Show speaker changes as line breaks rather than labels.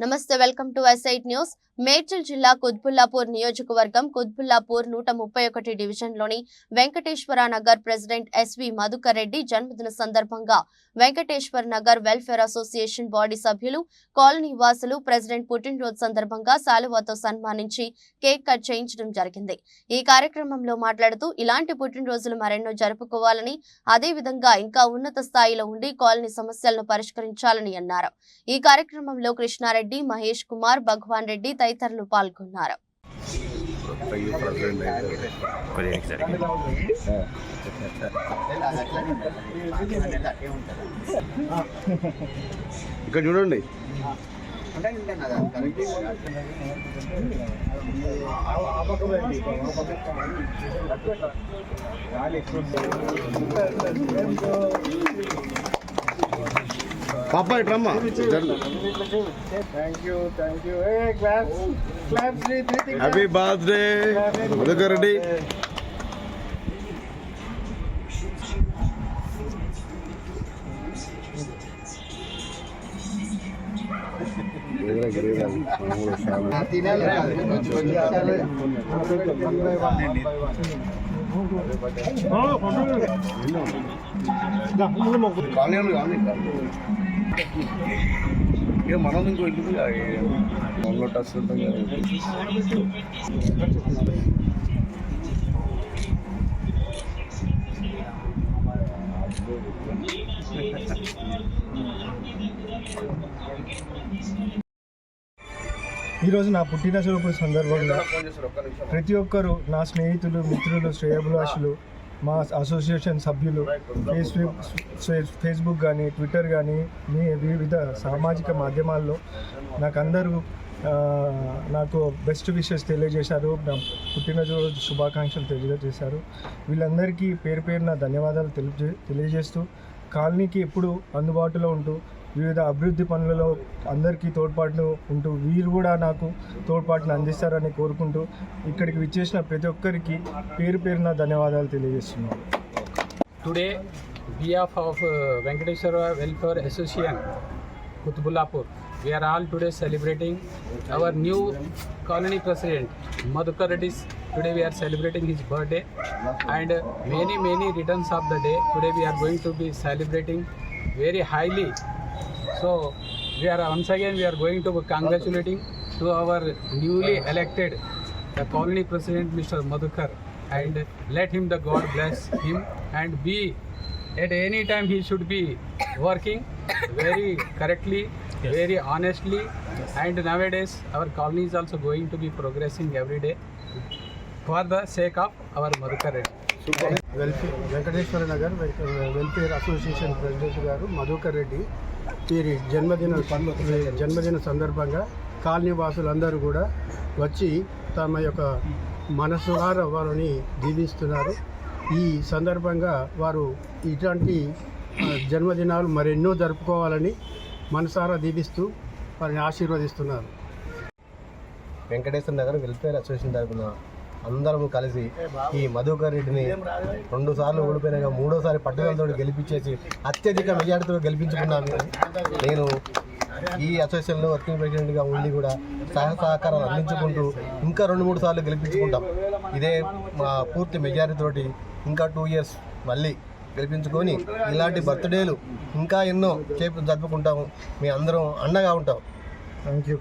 నమస్తే welcome to SIT news. Medchal జిల్లా కుత్బుల్లాపూర్ నియోజకవర్గం కుత్బుల్లాపూర్ నూట ముప్పై ఒకటి డివిజన్లోని వెంకటేశ్వర నగర్ ప్రెసిడెంట్ ఎస్వి మధుకర్ రెడ్డి జన్మదిన సందర్భంగా Venkateshwar Nagar welfare association body సభ్యులు కాలనీ వాసులు ప్రెసిడెంట్ పుట్టినరోజు సందర్భంగా శాలువాతో సన్మానించి కేక్ కట్ చేయించడం జరిగింది. ఈ కార్యక్రమంలో మాట్లాడుతూ ఇలాంటి పుట్టినరోజులు మరెన్నో జరుపుకోవాలని అదేవిధంగా ఇంకా ఉన్నత స్థాయిలో ఉండి కాలనీ సమస్యలను పరిష్కరించాలని అన్నారు. ఈ కార్యక్రమంలో కృష్ణారెడ్డి మహేష్ కుమార్ భగవాన్ రెడ్డి తదితరులు పాల్గొన్నారు.
ఇక్కడ చూడండి. పాప ఇట్రమ్మా
thank you thank you a claps claps Shri Dhruthika
happy birthday Madhukar Reddy colony colony ఇక మనం ఇంకో మనలో టచ్ ఉంటాం కదా.
ఈరోజు నా పుట్టినరోజు సందర్భంగా ప్రతి ఒక్కరు నా స్నేహితులు మిత్రులు శ్రేయభిలాషులు మా అసోసియేషన్ సభ్యులు ఫేస్బుక్ ఫేస్బుక్ కానీ ట్విట్టర్ కానీ మీ వివిధ సామాజిక మాధ్యమాల్లో నాకు అందరూ నాకు బెస్ట్ విషెస్ తెలియజేశారు. నా పుట్టినరోజు శుభాకాంక్షలు తెలియజేశారు. వీళ్ళందరికీ పేరు పేరున ధన్యవాదాలు తెలియజే తెలియజేస్తూ కాలనీకి ఎప్పుడు అందుబాటులో ఉంటూ వివిధ అభివృద్ధి పనులలో అందరికీ తోడ్పాట్లు ఉంటూ వీరు కూడా నాకు తోడ్పాటును అందిస్తారని కోరుకుంటూ ఇక్కడికి విచ్చేసిన ప్రతి ఒక్కరికి పేరు పేరున ధన్యవాదాలు తెలియజేస్తున్నాను.
Today behalf of Venkateswara welfare association Quthbullapur we are all today celebrating our new colony president Madhukar Reddy's today we are celebrating his birthday and many many returns of the day today we are going to be celebrating very highly So we are once again we are going to be congratulating to our newly elected the colony president Mr. Madhukar and let him the God bless him and be at any time he should be working very correctly, very honestly and nowadays our colony is also going to be progressing every day for the sake of our Madhukar.
Welfare Venkateswara Nagar welfare association president గారు మధుకర్ రెడ్డి వీరి జన్మదిన జన్మదిన సందర్భంగా colony వాసులందరూ కూడా వచ్చి తమ యొక్క మనసుహార వారిని దీవిస్తున్నారు. ఈ సందర్భంగా వారు ఇటువంటి జన్మదినాలు మరెన్నో జరుపుకోవాలని మనసారా దీవిస్తూ వారిని ఆశీర్వదిస్తున్నారు.
వెంకటేశ్వర నగర్ వెల్ఫేర్ అసోసియేషన్ తరఫున అందరం కలిసి ఈ మధుకర్ రెడ్డిని రెండు సార్లు ఓడిపోయినాక మూడోసారి పట్టుదలతో గెలిపించేసి అత్యధిక మెజార్టీతో గెలిపించుకున్నాను నేను ఈ అసోసియేషన్లో వర్కింగ్ ప్రెసిడెంట్గా ఉండి కూడా సహాయ సహకారాలు అందించుకుంటూ ఇంకా రెండు మూడు సార్లు గెలిపించుకుంటాం. ఇదే మా పూర్తి మెజారిటీతోటి ఇంకా టూ ఇయర్స్ మళ్ళీ గెలిపించుకొని ఇలాంటి బర్త్డేలు ఇంకా ఎన్నో చేపు జరుపుకుంటాము. మీ అందరం అండగా ఉంటాం.
Thank you